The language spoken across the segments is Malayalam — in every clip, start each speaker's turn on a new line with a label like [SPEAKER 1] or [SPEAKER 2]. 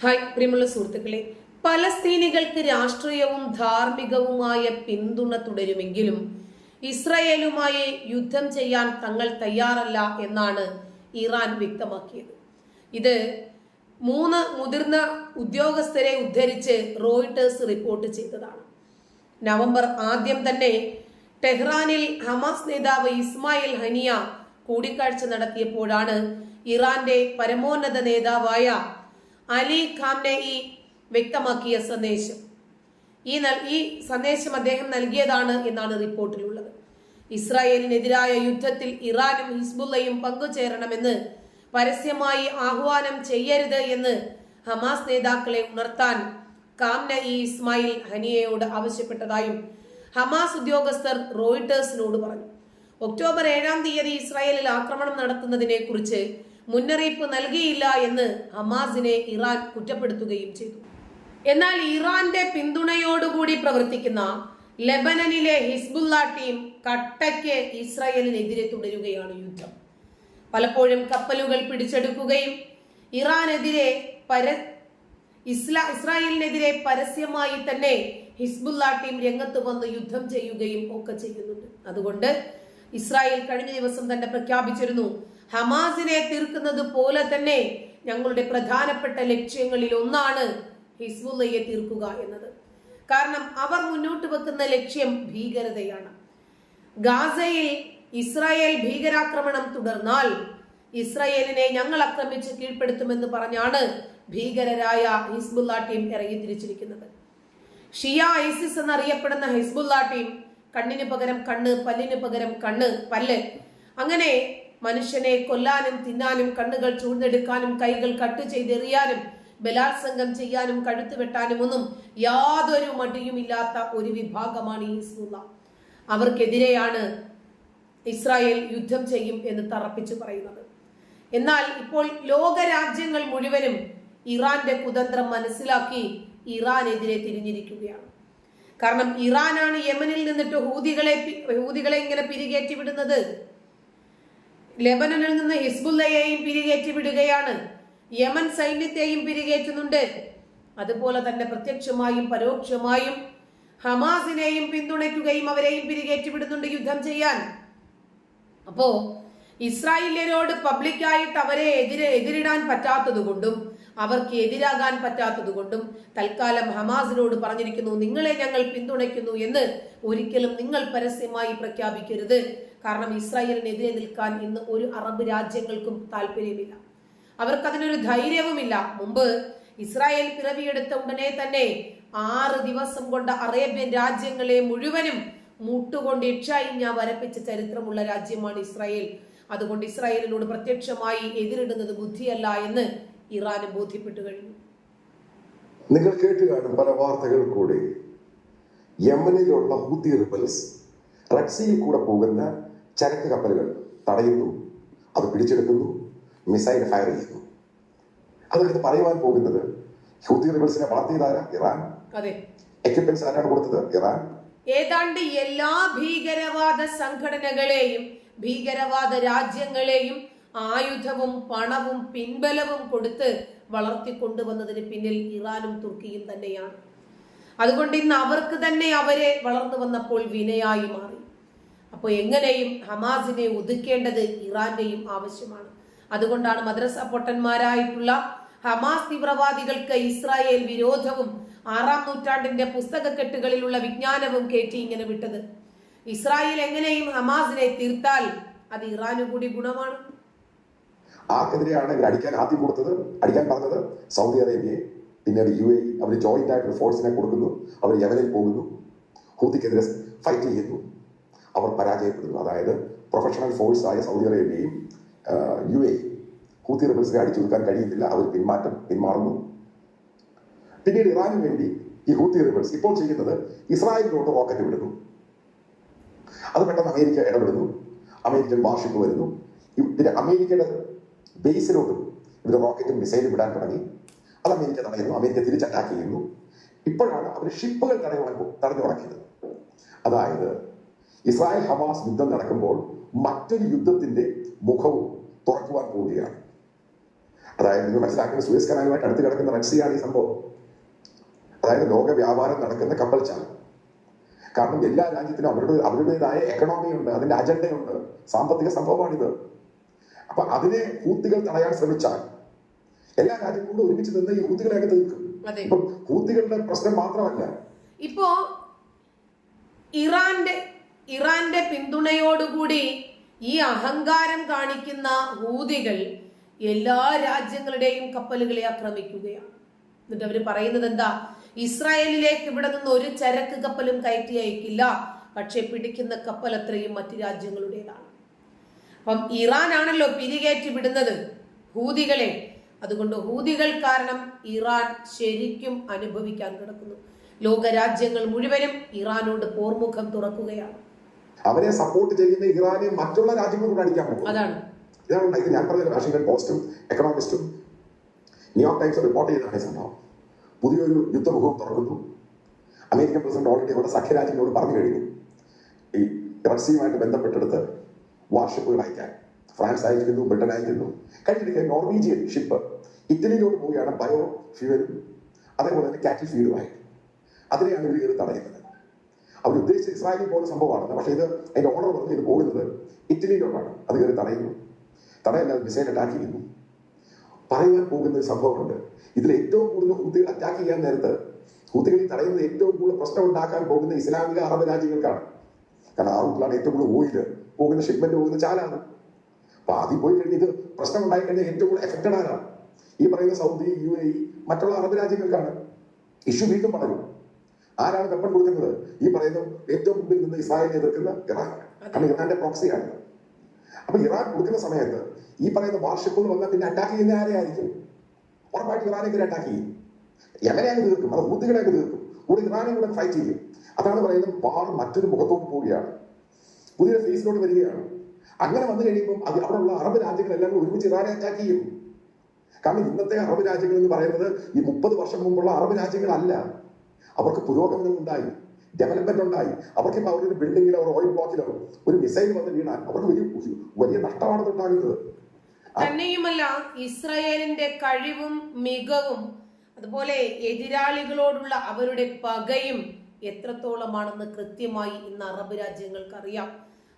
[SPEAKER 1] ഹായ് പ്രിയമുള്ള സുഹൃത്തുക്കളെ. പലസ്തീനികൾക്ക് രാഷ്ട്രീയവും ധാർമ്മികവുമായ പിന്തുണ തുടരുമെങ്കിലും ഇസ്രയേലുമായി യുദ്ധം ചെയ്യാൻ തങ്ങൾ തയ്യാറല്ല എന്നാണ് ഇറാൻ വ്യക്തമാക്കിയത്. ഇത് മൂന്ന് മുതിർന്ന ഉദ്യോഗസ്ഥരെ ഉദ്ധരിച്ച് റോയിട്ടേഴ്സ് റിപ്പോർട്ട് ചെയ്തതാണ്. നവംബർ ആദ്യം തന്നെ ടെഹ്റാനിൽ ഹമാസ് നേതാവ് ഇസ്മായിൽ ഹനിയ കൂടിക്കാഴ്ച നടത്തിയപ്പോഴാണ് ഇറാന്റെ പരമോന്നത നേതാവായ അലി ഖാംനെയി വ്യക്തമാക്കിയ സന്ദേശം. ഈ ഈ സന്ദേശം അദ്ദേഹം നൽകിയതാണ് എന്നാണ് റിപ്പോർട്ടിലുള്ളത്. ഇസ്രായേലിനെതിരായ യുദ്ധത്തിൽ ഇറാനും ഹിസ്ബുള്ളയും പങ്കുചേരണമെന്ന് പരസ്യമായി ആഹ്വാനം ചെയ്യരുത് എന്ന് ഹമാസ് നേതാക്കളെ ഉണർത്താൻ കാംന ഇ ഇസ്മായിൽ ഹനിയയോട് ആവശ്യപ്പെട്ടതായും ഹമാസ് ഉദ്യോഗസ്ഥർ റോയിട്ടേഴ്സിനോട് പറഞ്ഞു. ഒക്ടോബർ ഏഴാം തീയതി ഇസ്രായേലിൽ ആക്രമണം നടത്തുന്നതിനെ കുറിച്ച് മുന്നറിയിപ്പ് നൽകിയില്ല എന്ന് ഹമാസിനെ ഇറാൻ കുറ്റപ്പെടുത്തുകയും ചെയ്തു. എന്നാൽ ഇറാന്റെ പിന്തുണയോടുകൂടി പ്രവർത്തിക്കുന്ന ലെബനനിലെ ഹിസ്ബുല്ല ടീം കട്ടയ്ക്ക് ഇസ്രായേലിനെതിരെ തുടരുകയാണ് യുദ്ധം. പലപ്പോഴും കപ്പലുകൾ പിടിച്ചെടുക്കുകയും ഇറാനെതിരെ പര ഇസ്ലാ ഇസ്രായേലിനെതിരെ പരസ്യമായി തന്നെ ഹിസ്ബുല്ല ടീം രംഗത്ത് വന്ന് യുദ്ധം ചെയ്യുകയും ഒക്കെ ചെയ്യുന്നുണ്ട്. അതുകൊണ്ട് ഇസ്രായേൽ കഴിഞ്ഞ ദിവസം തന്നെ പ്രഖ്യാപിച്ചിരുന്നു ഹമാസിനെ തീർക്കുന്നത് പോലെ തന്നെ ഞങ്ങളുടെ പ്രധാനപ്പെട്ട ലക്ഷ്യങ്ങളിൽ ഒന്നാണ് ഹിസ്ബുല്ലയെ തീർക്കുക എന്നത്. കാരണം അവർ മുന്നോട്ട് വെക്കുന്ന ലക്ഷ്യം ഭീകരതയാണ്. ഗാസയിൽ ഇസ്രായേൽ ഭീകരാക്രമണം തുടർന്നാൽ ഇസ്രായേലിനെ ഞങ്ങൾ ആക്രമിച്ച് കീഴ്പ്പെടുത്തുമെന്ന് പറഞ്ഞാണ് ഭീകരരായ ഹിസ്ബുല്ല ടീം ഇറങ്ങി തിരിച്ചിരിക്കുന്നത്. ഷിയ ഐസിസ് എന്നറിയപ്പെടുന്ന ഹിസ്ബുല്ല ടീം കണ്ണിന് പകരം കണ്ണ് പല്ലിന് പകരം കണ്ണ് പല്ല്. അങ്ങനെ മനുഷ്യനെ കൊല്ലാനും തിന്നാനും കണ്ണുകൾ ചൂഴ്ന്നെടുക്കാനും കൈകൾ കട്ട് ചെയ്തെറിയാനും ബലാത്സംഗം ചെയ്യാനും കഴുത്ത് വെട്ടാനും ഒന്നും യാതൊരു മടിയുമില്ലാത്ത ഒരു വിഭാഗമാണ് ഈ ഹിസ്ബുള്ള. അവർക്കെതിരെയാണ് ഇസ്രായേൽ യുദ്ധം ചെയ്യും എന്ന് തറപ്പിച്ചു പറയുന്നത്. എന്നാൽ ഇപ്പോൾ ലോകരാജ്യങ്ങൾ മുഴുവനും ഇറാന്റെ കുതന്ത്രം മനസ്സിലാക്കി ഇറാനെതിരെ തിരിഞ്ഞിരിക്കുകയാണ്. കാരണം ഇറാനാണ് യമനിൽ നിന്നിട്ട് ഹൂതികളെ ഹൂതികളെ ഇങ്ങനെ പിരികേറ്റി വിടുന്നത്. ലെബനനിൽ നിന്ന് ഹിസ്ബുല്ലയെയും പിരികേറ്റി വിടുകയാണ്. യമൻ സൈന്യത്തെയും പിരികേറ്റുന്നുണ്ട്. അതുപോലെ തന്നെ പ്രത്യക്ഷമായും പരോക്ഷമായും ഹമാസിനെയും പിന്തുണയ്ക്കുകയും അവരെയും പിരികേറ്റി വിടുന്നുണ്ട് യുദ്ധം ചെയ്യാൻ. അപ്പോ ഇസ്രായേലിയരോട് പബ്ലിക്കായിട്ട് അവരെ എതിരെ എതിരിടാൻ പറ്റാത്തതുകൊണ്ടും അവർക്ക് എതിരാകാൻ പറ്റാത്തത് കൊണ്ടും തൽക്കാലം ഹമാസിനോട് പറഞ്ഞിരിക്കുന്നു നിങ്ങളെ ഞങ്ങൾ പിന്തുണയ്ക്കുന്നു എന്ന് ഒരിക്കലും നിങ്ങൾ പരസ്യമായി പ്രഖ്യാപിക്കരുത്. കാരണം ഇസ്രായേലിനെതിരെ നിൽക്കാൻ ഇന്ന് ഒരു അറബ് രാജ്യങ്ങൾക്കും താല്പര്യമില്ല. അവർക്കതിനൊരു ധൈര്യവുമില്ല. മുമ്പ് ഇസ്രായേൽ പിറവിയെടുത്ത ഉടനെ തന്നെ ആറ് ദിവസം കൊണ്ട് അറേബ്യൻ രാജ്യങ്ങളെ മുഴുവനും മുട്ടുകൊണ്ട് ഇക്ഷായിഞ്ഞ വരപ്പിച്ച ചരിത്രമുള്ള രാജ്യമാണ് ഇസ്രായേൽ. അതുകൊണ്ട് ഇസ്രായേലിനോട് പ്രത്യക്ഷമായി എതിരിടുന്നത് ബുദ്ധിയല്ല എന്ന് ഇറാന് ബോധ്യപ്പെട്ടു കഴിഞ്ഞു.
[SPEAKER 2] നിങ്ങൾ കേട്ട് കാണും പല വാർത്തകൾ കൂടെ. യമനിലുള്ള ഹൂത്തി റിബൽസ് റക്സിയിൽ കൂടെ പോകുന്ന ചരക്ക് കപ്പലുകൾ തടയുന്നു അത് പിടിച്ചെടുക്കുന്നു മിസൈൽ ഫയർ ചെയ്യുന്നു. അതെടുത്ത് പറയുവാൻ പോകുന്നത് ഹൂതി റിബൽസിനെ വളർത്തിയതാരാ? ഇറാൻ. എക്യുപ്മെന്റ്സ് ആരാണ് കൊടുത്തത്? ഇറാൻ.
[SPEAKER 1] ഏതാണ്ട് എല്ലാ ഭീകരവാദ സംഘടനകളെയും ഭീകരവാദ രാജ്യങ്ങളെയും ആയുധവും പണവും പിൻബലവും കൊടുത്ത് വളർത്തിക്കൊണ്ടുവന്നതിന് പിന്നിൽ ഇറാനും തുർക്കിയും തന്നെയാണ്. അതുകൊണ്ട് ഇന്ന് അവർക്ക് തന്നെ അവരെ വളർന്നു വന്നപ്പോൾ വിനയായി മാറി. അപ്പോൾ എങ്ങനെയും ഹമാസിനെ ഒതുക്കേണ്ടത് ഇറാന്റെയും ആവശ്യമാണ്. അതുകൊണ്ടാണ് മദ്രസ പൊട്ടന്മാരായിട്ടുള്ള ഹമാസ് തീവ്രവാദികൾക്ക് ഇസ്രായേൽ വിരോധവും ആറാം നൂറ്റാണ്ടിന്റെ പുസ്തകക്കെട്ടുകളിലുള്ള വിജ്ഞാനവും കയറ്റി ഇങ്ങനെ വിട്ടത്. ഇസ്രായേൽ എങ്ങനെയും ഹമാസിനെ തീർത്താൽ അത് ഇറാനു കൂടി ഗുണമാണ്.
[SPEAKER 2] ആർക്കെതിരെയാണ് ഇവർ അടിക്കാൻ ആദ്യം കൊടുത്തത്? അടിക്കാൻ പറഞ്ഞത് സൗദി അറേബ്യയെ. പിന്നീട് യു എ അവർ ജോയിന്റ് ആയിട്ട് ഫോഴ്സിനെ കൊടുക്കുന്നു. അവർ യമനിൽ പോകുന്നു. ഹൂത്തിക്കെതിരെ ഫൈറ്റ് ചെയ്യുന്നു. അവർ പരാജയപ്പെടുന്നു. അതായത് പ്രൊഫഷണൽ ഫോഴ്സ് ആയ സൗദി അറേബ്യയും യു എ ഹൂത്തി റിബൽസിനെ അടിച്ചു നിൽക്കാൻ കഴിയുന്നില്ല. അവർ പിന്മാറ്റം പിന്മാറുന്നു. പിന്നീട് ഇറാനു വേണ്ടി ഈ ഹൂത്തി റിബൽസ് ഇപ്പോൾ ചെയ്യുന്നത് ഇസ്രായേലിലോട്ട് റോക്കറ്റ് വിടുന്നു. അത് പെട്ടെന്ന് അമേരിക്ക ഇടപെടുന്നു. അമേരിക്കൻ വാർഷിപ്പ് വരുന്നു. പിന്നെ അമേരിക്കയുടെ ബേസിലോട്ടും ഇവർ റോക്കറ്റും മിസൈലും വിടാൻ തുടങ്ങി. അത് അമേരിക്ക തടയുന്നു. അമേരിക്ക തിരിച്ച് അറ്റാക്ക് ചെയ്യുന്നു. ഇപ്പോഴാണ് അവർ ഷിപ്പുകൾ തടഞ്ഞു തടഞ്ഞു തുടങ്ങിയത് അതായത് ഇസ്രായേൽ ഹമാസ് യുദ്ധം നടക്കുമ്പോൾ മറ്റൊരു യുദ്ധത്തിന്റെ മുഖവും തുറക്കുവാൻ പോവുകയാണ്. അതായത് നിങ്ങൾ മനസ്സിലാക്കുന്ന സൂയസ് കനാലുമായിട്ട് അടുത്ത് കിടക്കുന്ന റെഡ് ഈ സംഭവം. അതായത് ലോക വ്യാപാരം നടക്കുന്ന കപ്പൽ ചാൽ. കാരണം എല്ലാ രാജ്യത്തിനും അവരുടെ അവരുടേതായ എക്കണോമി ഉണ്ട് അതിന്റെ അജണ്ടയുണ്ട് സാമ്പത്തിക സംഭവമാണിത്. അപ്പൊ അതിനെ ഹൂത്തികൾ തടയാൻ ശ്രമിച്ചാൽ എല്ലാ രാജ്യങ്ങളും ഒരുമിച്ച് നിന്ന് ഈ ഹൂത്തികളെയൊക്കെ തീർക്കും. ഇപ്പം ഹൂത്തികളുടെ പ്രശ്നം മാത്രമല്ല.
[SPEAKER 1] ഇപ്പോ ഇറാന്റെ ഇറാന്റെ പിന്തുണയോടുകൂടി ഈ അഹങ്കാരം കാണിക്കുന്ന ഹൂതികൾ എല്ലാ രാജ്യങ്ങളുടെയും കപ്പലുകളെ ആക്രമിക്കുകയാണ്. എന്നിട്ട് അവർ പറയുന്നത് എന്താ? ഇസ്രായേലിലേക്ക് ഇവിടെ നിന്ന് ഒരു ചരക്ക് കപ്പലും കയറ്റി അയക്കില്ല. പക്ഷെ പിടിക്കുന്ന കപ്പൽ അത്രയും മറ്റു രാജ്യങ്ങളുടേതാണ്. അപ്പം ഇറാൻ ആണല്ലോ പിരികേറ്റി വിടുന്നത് ഹൂതികളെ. അതുകൊണ്ട് ഹൂതികൾ കാരണം ഇറാൻ ശരിക്കും അനുഭവിക്കാൻ കിടക്കുന്നു. ലോകരാജ്യങ്ങൾ മുഴുവനും ഇറാനോട് പോർമുഖം തുറക്കുകയാണ്.
[SPEAKER 2] അവരെ സപ്പോർട്ട് ചെയ്യുന്ന ഇറാനെ മറ്റുള്ള രാജ്യങ്ങൾ കൂടെ അടിക്കാൻ പോകും ഇതാണ് ഉണ്ടായത് ഞാൻ പറഞ്ഞ വാഷിംഗ്ടൺ പോസ്റ്റും എക്കണോമിസ്റ്റും ന്യൂയോർക്ക് ടൈംസ് റിപ്പോർട്ട് ചെയ്തതാണ് സംഭവം. പുതിയൊരു യുദ്ധമുഖം തുറക്കുന്നു. അമേരിക്കൻ പ്രസിഡന്റ് ഓൾറെഡി അവിടെ സഖ്യരാജ്യങ്ങളോട് പറഞ്ഞു കഴിഞ്ഞു. ഈ റഷ്യയുമായിട്ട് ബന്ധപ്പെട്ടെടുത്ത് വാർഷിപ്പുകൾ അയക്കാൻ. ഫ്രാൻസ് അയക്കുന്നു ബ്രിട്ടൻ അയക്കുന്നു കഴിഞ്ഞിടയ്ക്ക് നോർവീജിയൻ ഷിപ്പ് ഇറ്റലിയിലോട്ട് പോവുകയാണ് ബയോ ഫ്യൂവലും അതേപോലെ തന്നെ കാറ്റിൽ ഫീഡുമായിട്ട് അതിനെയാണ് ഇവർ തടയുന്നത്. അവർ ഉദ്ദേശിച്ച ഇസ്രായേലിൽ പോകുന്ന സംഭവമാണ്. പക്ഷേ ഇത് അതിന്റെ ഓർഡർ പറഞ്ഞ് ഇത് പോകുന്നത് ഇറ്റലിയിലോട്ടാണ് അത് കയറി തടയുന്നു. തടയല്ലാതെ മിസൈൽ അറ്റാക്ക് ചെയ്യുന്നു. പറയാൻ പോകുന്ന ഒരു സംഭവമുണ്ട്. ഇതിൽ ഏറ്റവും കൂടുതൽ ഹൂത്തികൾ അറ്റാക്ക് ചെയ്യാൻ നേരത്ത് ഹൂത്തികൾ ഈ തടയുന്നത് ഏറ്റവും കൂടുതൽ പ്രശ്നം ഉണ്ടാക്കാൻ പോകുന്ന ഇസ്ലാമിക അറബ് രാജ്യങ്ങൾക്കാണ്. കാരണം ആ റൂട്ടിലാണ് ഏറ്റവും കൂടുതൽ ഓയിൽ പോകുന്ന ഷിപ്മെന്റ് പോകുന്ന ചാലാണ്. അപ്പൊ ആദ്യം പോയി കഴിഞ്ഞ് ഇത് പ്രശ്നം ഉണ്ടായി കഴിഞ്ഞാൽ ഏറ്റവും കൂടുതൽ എഫക്റ്റഡ് ആരാണ് ഈ പറയുന്ന സൗദി യു എ മറ്റുള്ള അറബ് രാജ്യങ്ങൾക്കാണ്. ഇഷ്യൂ വീണ്ടും വളരും. ആരാണ് വെപ്പൺ കൊടുക്കുന്നത്? ഈ പറയുന്ന ഏറ്റവും മുമ്പിൽ നിന്ന് ഇസ്രായേലിനെ എതിർക്കുന്ന ഇറാഖ് കാരണം ഇറാന്റെ പ്രോക്സിയാണ്. അപ്പൊ ഇറാൻ കൊടുക്കുന്ന സമയത്ത് ഈ പറയുന്ന വാർഷിപ്പുകൾ വന്നാൽ പിന്നെ അറ്റാക്ക് ചെയ്യുന്ന ആരെയായിരിക്കും? ഉറപ്പായിട്ട് ഇറാനെ അറ്റാക്ക് ചെയ്യും. യമനെ അങ്ങ് തീർക്കും അത് ഊത്തുകളെ അങ്ങ് തീർക്കും കൂടെ ഇറാനെ കൂടെ ഫൈറ്റ് ചെയ്യും. അതാണ് പറയുന്നത് പാർ മറ്റൊരു മുഖത്തോട്ട് പോവുകയാണ്. പുതിയ ഫേസിലോട്ട് വരികയാണ്. അങ്ങനെ വന്നു കഴിയുമ്പോൾ അത് അവിടെയുള്ള അറബ് രാജ്യങ്ങളെല്ലാം ഒരുമിച്ച് ഇറാനെ അറ്റാക്ക് ചെയ്യും. കാരണം ഇന്നത്തെ അറബ് രാജ്യങ്ങൾ എന്ന് പറയുന്നത് ഈ മുപ്പത് വർഷം മുമ്പുള്ള അറബ് രാജ്യങ്ങളല്ല. അവർക്ക് പുരോഗമനം ഉണ്ടായി ഡെവലപ്മെന്റ് ഉണ്ടായി. അവർക്ക് അവരുടെ ബിൽഡിങ്ങിലോ ഓയിൽ ബ്ലോക്കിലോ ഒരു മിസൈൽ വന്ന് വീണാൽ അവർക്ക് വലിയ വലിയ നഷ്ടമാണ് ഉണ്ടാകുന്നത്.
[SPEAKER 1] തന്നെയുമല്ല ഇസ്രയേലിന്റെ കഴിവും മികവും അതുപോലെ എതിരാളികളോടുള്ള അവരുടെ പകയും എത്രത്തോളമാണെന്ന് കൃത്യമായി ഇന്ന് അറബ് രാജ്യങ്ങൾക്ക് അറിയാം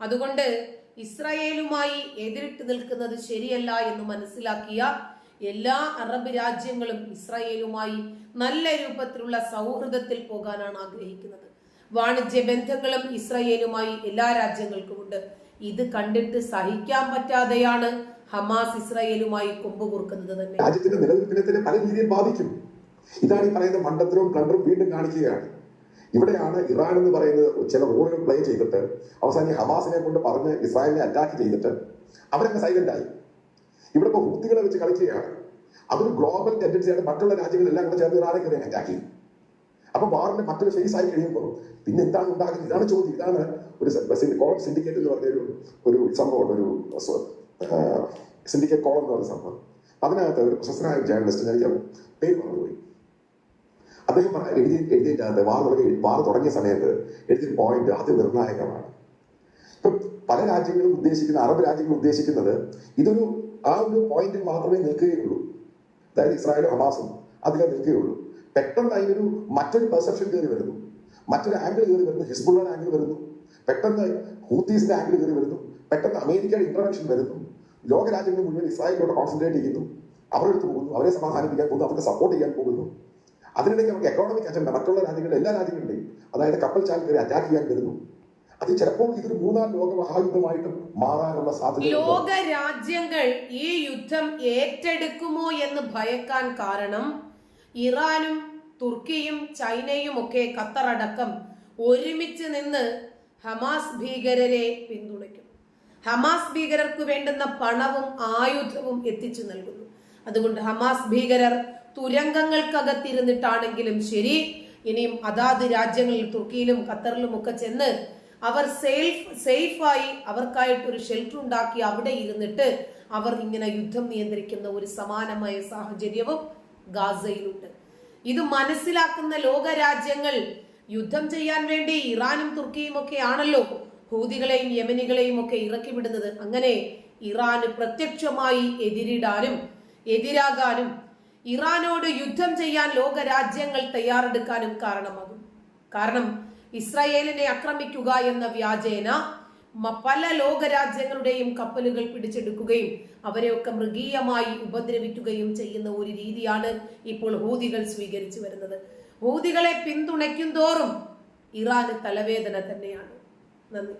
[SPEAKER 1] അതുകൊണ്ട് ഇസ്രായേലുമായി എതിരിട്ട് നിൽക്കുന്നത് ശരിയല്ല എന്ന് മനസ്സിലാക്കിയ എല്ലാ അറബ് രാജ്യങ്ങളും ഇസ്രായേലുമായി നല്ല രൂപത്തിലുള്ള സൗഹൃദത്തിൽ പോകാനാണ് ആഗ്രഹിക്കുന്നത്. വാണിജ്യ ബന്ധങ്ങളും ഇസ്രയേലുമായി എല്ലാ രാജ്യങ്ങൾക്കുമുണ്ട് ഇത് കണ്ടിട്ട് സഹിക്കാൻ പറ്റാതെയാണ് ഹമാസ് ഇസ്രയേലുമായി കൊമ്പുകൂർക്കുന്നത് തന്നെ.
[SPEAKER 2] രാജ്യത്തിന്റെ നിലനിൽപ്പിനെ തന്നെ പല രീതിയിൽ ബാധിക്കും. ഇതാണ് ഈ പറയുന്ന മണ്ടത്തരവും കണ്ടറും വീണ്ടും കാണിക്കുകയാണ്. ഇവിടെയാണ് ഇറാൻ എന്ന് പറയുന്നത് ചില റോളുകൾ പ്ലേ ചെയ്തിട്ട് അവസാനം ഹമാസിനെ കൊണ്ട് പറഞ്ഞ് ഇസ്രായേലിനെ അറ്റാക്ക് ചെയ്തിട്ട് അവരങ്ങ് സൈലന്റ് ആയി. ഇവിടെ ഇപ്പൊ ഹൂത്തികളെ വെച്ച് കളിക്കുകയാണ്. അതൊരു ഗ്ലോബൽ ടെൻഡൻസിയാണ് മറ്റുള്ള രാജ്യങ്ങളെല്ലാം കൂടെ ചേർന്ന് ഇറാനെ കയറി അറ്റാക്ക് ചെയ്യും. അപ്പൊ വാറിന്റെ മറ്റൊരു ഫേസ് ആയി കഴിയുമ്പോൾ പിന്നെ എന്താണ് ഉണ്ടാകുന്നത്? ഇതാണ് ചോദ്യം. ഇതാണ് ഒരു കോളം സിൻഡിക്കേറ്റ് എന്ന് പറഞ്ഞ ഒരു ഒരു സംഭവമുണ്ട് ഒരു സിൻഡിക്കേറ്റ് കോളം എന്ന് പറഞ്ഞ സംഭവം. അതിനകത്ത് ഒരു പ്രശസ്തനായ ജേർണലിസ്റ്റ് ഞാൻ പേര് മറന്നുപോയി. അദ്ദേഹം എഴുതി എഴുതിയിട്ടകത്ത് വാർ തുടങ്ങി വാർ തുടങ്ങിയ സമയത്ത് എഴുതിയ പോയിന്റ് അതിനിർണായകമാണ്. ഇപ്പൊ പല രാജ്യങ്ങളും ഉദ്ദേശിക്കുന്ന അറബ് രാജ്യങ്ങൾ ഉദ്ദേശിക്കുന്നത് ഇതൊരു ആ ഒരു പോയിന്റിൽ മാത്രമേ നിൽക്കുകയുള്ളൂ. അതായത് ഇസ്രായേലും ഹമാസും അതിലെ നിൽക്കുകയുള്ളൂ പെട്ടെന്ന് അതിനൊരു മറ്റൊരു പെർസെപ്ഷൻ കയറി വരുന്നു. മറ്റൊരു ആംഗിൾ കയറി വരുന്നു. ഹിസ്ബുള്ള ആംഗിൾ വരുന്നു. പെട്ടെന്ന് ഹൂത്തീസിന്റെ ആംഗിൾ കയറി വരുന്നു. പെട്ടെന്ന് അമേരിക്കയുടെ ഇന്റർവെൻഷൻ വരുന്നു. ലോകരാജ്യങ്ങൾ മുഴുവൻ ഇസ്രായേലിലോട്ട് കോൺസെൻട്രേറ്റ് ചെയ്യുന്നു. അവരെടുത്ത് പോകുന്നു. അവരെ സമാധാനിപ്പിക്കാൻ പോകുന്നു. അവർക്ക് സപ്പോർട്ട് ചെയ്യാൻ പോകുന്നു. അതിനിടയ്ക്ക് അവർക്ക് എക്കോണമിക് അജണ്ട മറ്റുള്ള രാജ്യങ്ങളുടെ എല്ലാ രാജ്യങ്ങളുടെയും അതായത് കപ്പൽ ചാൽ അറ്റാക്ക് ചെയ്യാൻ വരുന്നു. അത് ചിലപ്പോൾ ഇതൊരു മൂന്നാം ലോക മഹായുദ്ധമായിട്ടും മാറാനുള്ള സാധ്യത
[SPEAKER 1] ലോക രാജ്യങ്ങൾ ഈ യുദ്ധം ഏറ്റെടുക്കുമോ എന്ന് ഭയക്കാൻ കാരണം ഇറാനും തുർക്കിയും ചൈനയും ഒക്കെ ഖത്തറടക്കം ഒരുമിച്ച് നിന്ന് ഹമാസ് ഭീകരരെ പിന്തുണയ്ക്കും. ഹമാസ് ഭീകരർക്ക് വേണ്ടുന്ന പണവും ആയുധവും എത്തിച്ചു നൽകുന്നു. അതുകൊണ്ട് ഹമാസ് ഭീകരർ തുരങ്കങ്ങൾക്കകത്തിരുന്നിട്ടാണെങ്കിലും ശരി ഇനിയും അതാത് രാജ്യങ്ങളിൽ തുർക്കിയിലും ഖത്തറിലും ഒക്കെ ചെന്ന് അവർ സേഫ് സേഫായി അവർക്കായിട്ട് ഒരു ഷെൽട്ടർ ഉണ്ടാക്കി അവിടെ ഇരുന്നിട്ട് അവർ ഇങ്ങനെ യുദ്ധം നിയന്ത്രിക്കുന്ന ഒരു സമാനമായ സാഹചര്യവും ഗാസയിലുണ്ട്. ഇത് മനസ്സിലാക്കുന്ന ലോകരാജ്യങ്ങൾ യുദ്ധം ചെയ്യാൻ വേണ്ടി ഇറാനും തുർക്കിയും ഒക്കെ ആണല്ലോ ഹൂതികളെയും യമനികളെയും ഒക്കെ ഇറക്കി വിടുന്നത്. അങ്ങനെ ഇറാന് പ്രത്യക്ഷമായി എതിരിടാനും എതിരാകാനും ഇറാനോട് യുദ്ധം ചെയ്യാൻ ലോകരാജ്യങ്ങൾ തയ്യാറെടുക്കാനും കാരണമാകും. കാരണം ഇസ്രായേലിനെ ആക്രമിക്കുക എന്ന വ്യാജേന പല ലോകരാജ്യങ്ങളുടെയും കപ്പലുകൾ പിടിച്ചെടുക്കുകയും അവരെയൊക്കെ മൃഗീയമായി ഉപദ്രവിക്കുകയും ചെയ്യുന്ന ഒരു രീതിയാണ് ഇപ്പോൾ ഹൂതികൾ സ്വീകരിച്ചു വരുന്നത്. ഹൂതികളെ പിന്തുണയ്ക്കും തോറും ഇറാന് തലവേദന തന്നെയാണ്. നന്ദി.